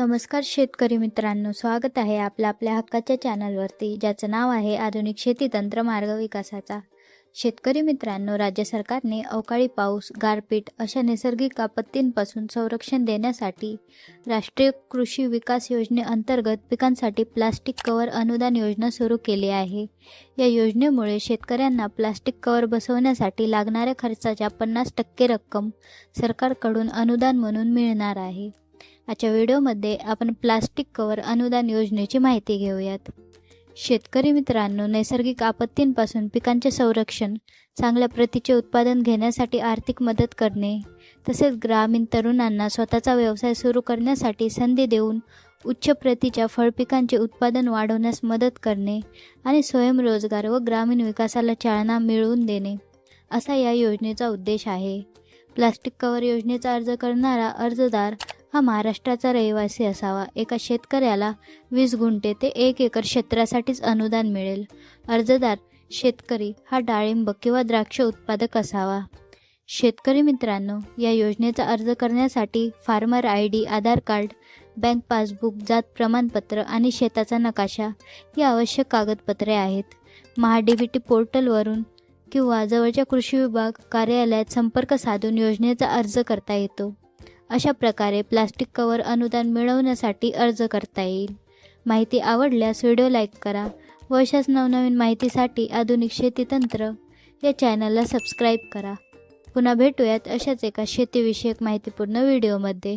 नमस्कार शेतकरी मित्रांनो स्वागत आहे आपल्या आपल्या हक्काच्या चॅनलवरती ज्याचं नाव आहे आधुनिक शेती तंत्र मार्ग विकासाचा. शेतकरी मित्रांनो राज्य सरकारने अवकाळी पाऊस गारपीट अशा नैसर्गिक आपत्तींपासून संरक्षण देण्यासाठी राष्ट्रीय कृषी विकास योजनेअंतर्गत पिकांसाठी प्लास्टिक कवर अनुदान योजना सुरू केली आहे. या योजनेमुळे शेतकऱ्यांना प्लास्टिक कवर बसवण्यासाठी लागणाऱ्या खर्चाच्या पन्नास टक्के रक्कम सरकारकडून अनुदान म्हणून मिळणार आहे. आजच्या व्हिडिओमध्ये आपण प्लास्टिक कवर अनुदान योजनेची माहिती घेऊयात. शेतकरी मित्रांनो नैसर्गिक आपत्तींपासून पिकांचे संरक्षण चांगल्या प्रतीचे उत्पादन घेण्यासाठी आर्थिक मदत करणे तसेच ग्रामीण तरुणांना स्वतःचा व्यवसाय सुरू करण्यासाठी संधी देऊन उच्च प्रतीच्या फळपिकांचे उत्पादन वाढवण्यास मदत करणे आणि स्वयंरोजगार व ग्रामीण विकासाला चालना मिळवून देणे असा या योजनेचा उद्देश आहे. प्लास्टिक कवर योजनेचा अर्ज करणारा अर्जदार हा महाराष्ट्राचा रहिवासी असावा. एका शेतकऱ्याला वीस गुंठे ते एक एकर क्षेत्रासाठीच अनुदान मिळेल. अर्जदार शेतकरी हा डाळिंब किंवा द्राक्ष उत्पादक असावा. शेतकरी मित्रांनो या योजनेचा अर्ज करण्यासाठी farmer I D Aadhaar card bank passbook जात प्रमाणपत्र आणि शेताचा नकाशा ही आवश्यक कागदपत्रे आहेत. महाडीबीटी टी पोर्टलवरून किंवा जवळच्या कृषी विभाग कार्यालयात संपर्क साधून योजनेचा अर्ज करता येतो. अशा प्रकारे प्लास्टिक कवर अनुदान मिळवण्यासाठी अर्ज करता येईल. माहिती आवडल्यास व्हिडिओ लाईक करा व अशाच नवनवीन माहितीसाठी आधुनिक शेतीतंत्र या चॅनलला सबस्क्राईब करा. पुन्हा भेटूयात अशाच एका शेतीविषयक माहितीपूर्ण व्हिडिओमध्ये